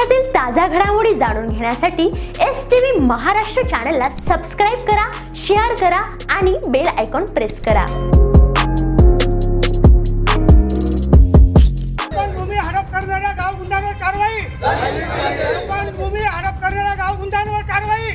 देशातील ताज्या घडामोडी जाणून घेण्यासाठी एस टी व्ही महाराष्ट्र चॅनलला सबस्क्राईब करा शेअर करा आणि बेल आयकॉन प्रेस करा. आपण भूमी हडप करणाऱ्या गाव गुंडांवर कारवाई. आपण भूमी हडप करणाऱ्या गाव गुंडांवर कारवाई.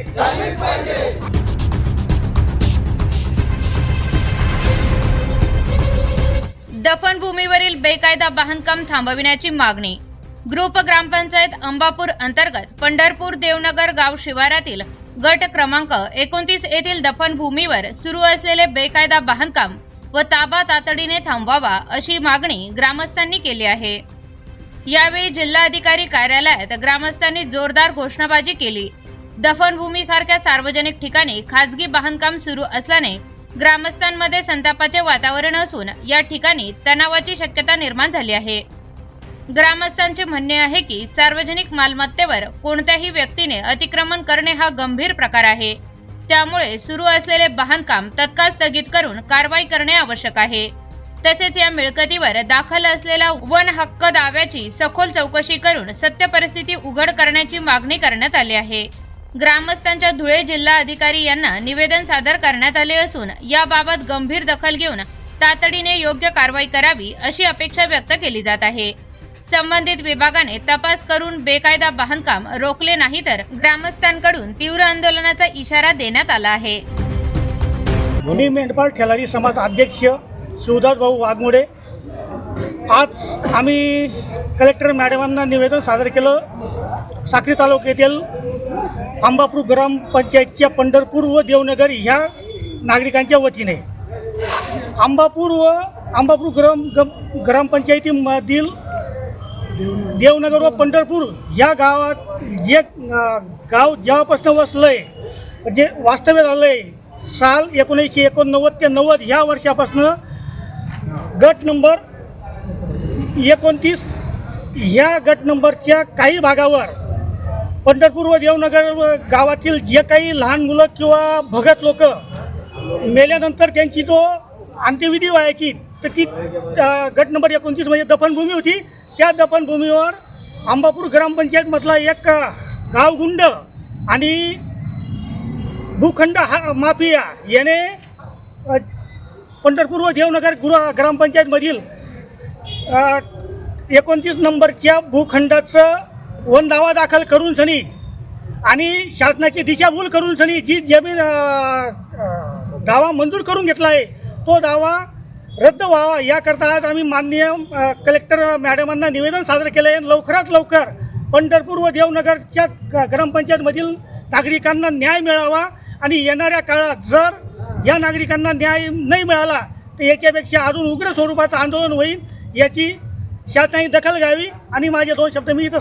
दफनभूमीवरील बेकायदा बांधकाम थांबविण्याची मागणी ग्रुप ग्रामपंचायत अंबापूर अंतर्गत पंढरपूर देवनगर गाव शिवारातील गट क्रमांक एकोणतीस येथील दफनभूमीवर सुरू असलेले बेकायदा बांधकाम व ताबा तातडीने थांबवावा अशी मागणी ग्रामस्थांनी केली आहे. यावेळी जिल्हाधिकारी कार्यालयात ग्रामस्थांनी जोरदार घोषणाबाजी केली. दफनभूमीसारख्या सार्वजनिक ठिकाणी खासगी बांधकाम सुरू असल्याने ग्रामस्थांमध्ये संतापाचे वातावरण असून या ठिकाणी तणावाची शक्यता निर्माण झाली आहे. ग्रामस्थांचे म्हणणे आहे की सार्वजनिक मालमत्तेवर कोणत्याही व्यक्तीने अतिक्रमण करणे हा गंभीर प्रकार आहे. त्यामुळे सुरू असलेले बांधकाम तत्काळ स्थगित करून कारवाई करणे आवश्यक आहे. तसेच या मिळकतीवर दाखल असलेल्या वन हक्क दाव्याची सखोल चौकशी करून सत्य परिस्थिती उघड करण्याची मागणी करण्यात आली आहे. ग्रामस्थांच्या धुळे जिल्हा अधिकारी यांना निवेदन सादर करण्यात आले असून याबाबत गंभीर दखल घेऊन तातडीने योग्य कारवाई करावी अशी अपेक्षा व्यक्त केली जात आहे. संबंधित विभागाने तपास करून बेकायदा बांधकाम रोखले नाही तर ग्रामस्थांकडून तीव्र आंदोलनाचा इशारा देण्यात आला आहे. मी मेंढपाळ ठेलारी समाज अध्यक्ष शिवदास भाऊ वाघमोडे. आज आम्ही कलेक्टर मॅडमांना निवेदन सादर केलं. साक्री तालुक्यातील अंबापूर ग्रामपंचायतच्या पंढरपूर व देवनगर ह्या नागरिकांच्या वतीने. अंबापूर व अंबापूर ग्राम गम- ग्रामपंचायतीमधील देवनगर व पंढरपूर या गावात जे गाव जेव्हापासून वसलंय म्हणजे वास्तव्य झालंय साल एकोणीसशे एकोणनव्वद ते नव्वद ह्या वर्षापासून गट नंबर एकोणतीस ह्या गट नंबरच्या काही भागावर पंढरपूर व देवनगर व गावातील जे काही लहान मुलं किंवा भगत लोक मेल्यानंतर त्यांची जो अंत्यविधी व्हायची तर ती गट नंबर एकोणतीस म्हणजे दफनभूमी होती. त्या दफनभूमीवर अंबापूर ग्रामपंचायतमधला एक गावगुंड आणि भूखंड हा माफिया याने पंढरपूर व देवनगर गृह ग्रामपंचायतमधील एकोणतीस नंबरच्या भूखंडाचं वन दावा दाखल करून सनी आणि शासनाची दिशाभूल करून सनी जी जमीन दावा मंजूर करून घेतला आहे तो दावा रद्द व्हावा. याकरता आज आम्ही माननीय कलेक्टर मॅडमांना निवेदन सादर केलं आहे लवकरात लवकर पंढरपूर व देवनगरच्या ग्रामपंचायतमधील नागरिकांना न्याय मिळावा आणि येणाऱ्या काळात जर या नागरिकांना न्याय नाही मिळाला तर याच्यापेक्षा अजून उग्र स्वरूपाचं आंदोलन होईल याची शासनाने दखल घ्यावी. आणि माझे दोन शब्द मी इथं